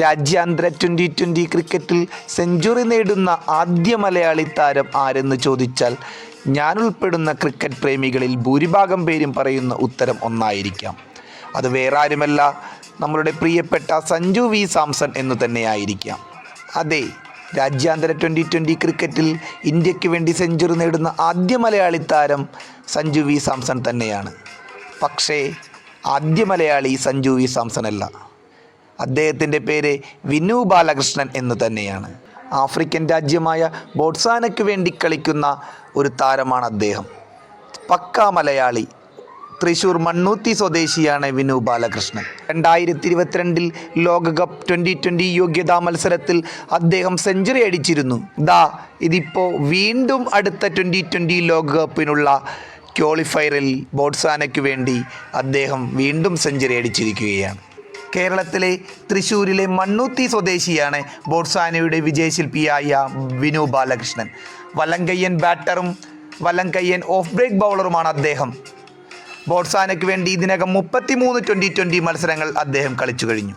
രാജ്യാന്തര twenty twenty ക്രിക്കറ്റിൽ century നേടുന്ന ആദ്യ മലയാളി താരം ആരെന്ന് ചോദിച്ചാൽ ഞാൻ ഉൾപ്പെടുന്ന ക്രിക്കറ്റ് പ്രേമികളിൽ ഭൂരിഭാഗം പേരും പറയുന്ന ഉത്തരം ഒന്നായിരിക്കാം. അത് വേറെ ആരുമല്ല നമ്മളുടെ പ്രിയപ്പെട്ട സഞ്ജു വി സാംസൺ എന്ന് തന്നെയായിരിക്കാം. അതെ രാജ്യാന്തര ട്വന്റി ട്വന്റി ക്രിക്കറ്റിൽ ഇന്ത്യയ്ക്ക് വേണ്ടി സെഞ്ചുറി നേടുന്ന ആദ്യ മലയാളി താരം സഞ്ജു വി സാംസൺ തന്നെയാണ്. പക്ഷേ ആദ്യ മലയാളി സഞ്ജു വി സാംസൺ അല്ല. അദ്ദേഹത്തിന്റെ പേര് വിനു ബാലകൃഷ്ണൻ എന്ന് തന്നെയാണ്. ആഫ്രിക്കൻ രാജ്യമായ ബോട്സാനയ്ക്ക് വേണ്ടി കളിക്കുന്ന ഒരു താരമാണ് അദ്ദേഹം. പക്ക മലയാളി തൃശൂർ മണ്ണൂത്തി സ്വദേശിയാണ് വിനു ബാലകൃഷ്ണൻ. രണ്ടായിരത്തി ഇരുപത്തിരണ്ടിൽ ലോകകപ്പ് ട്വന്റി ട്വന്റി യോഗ്യതാ മത്സരത്തിൽ അദ്ദേഹം സെഞ്ചുറി അടിച്ചിരുന്നു. ദാ ഇതിപ്പോൾ വീണ്ടും അടുത്ത ട്വന്റി ട്വന്റി ലോകകപ്പിനുള്ള ക്വാളിഫയറിൽ ബോട്സാനയ്ക്ക് വേണ്ടി അദ്ദേഹം വീണ്ടും സെഞ്ചുറി അടിച്ചിരിക്കുകയാണ്. കേരളത്തിലെ തൃശ്ശൂരിലെ മണ്ണൂത്തി സ്വദേശിയാണ് ബോട്സാനയുടെ വിജയശില്പിയായ വിനു ബാലകൃഷ്ണൻ. വലങ്കയ്യൻ ബാറ്ററും വലങ്കയ്യൻ ഓഫ് ബ്രേക്ക് ബൗളറുമാണ് അദ്ദേഹം. ബോട്സാനയ്ക്ക് വേണ്ടി ഇതിനകം മുപ്പത്തിമൂന്ന് ട്വന്റി ട്വന്റി മത്സരങ്ങൾ അദ്ദേഹം കളിച്ചു കഴിഞ്ഞു.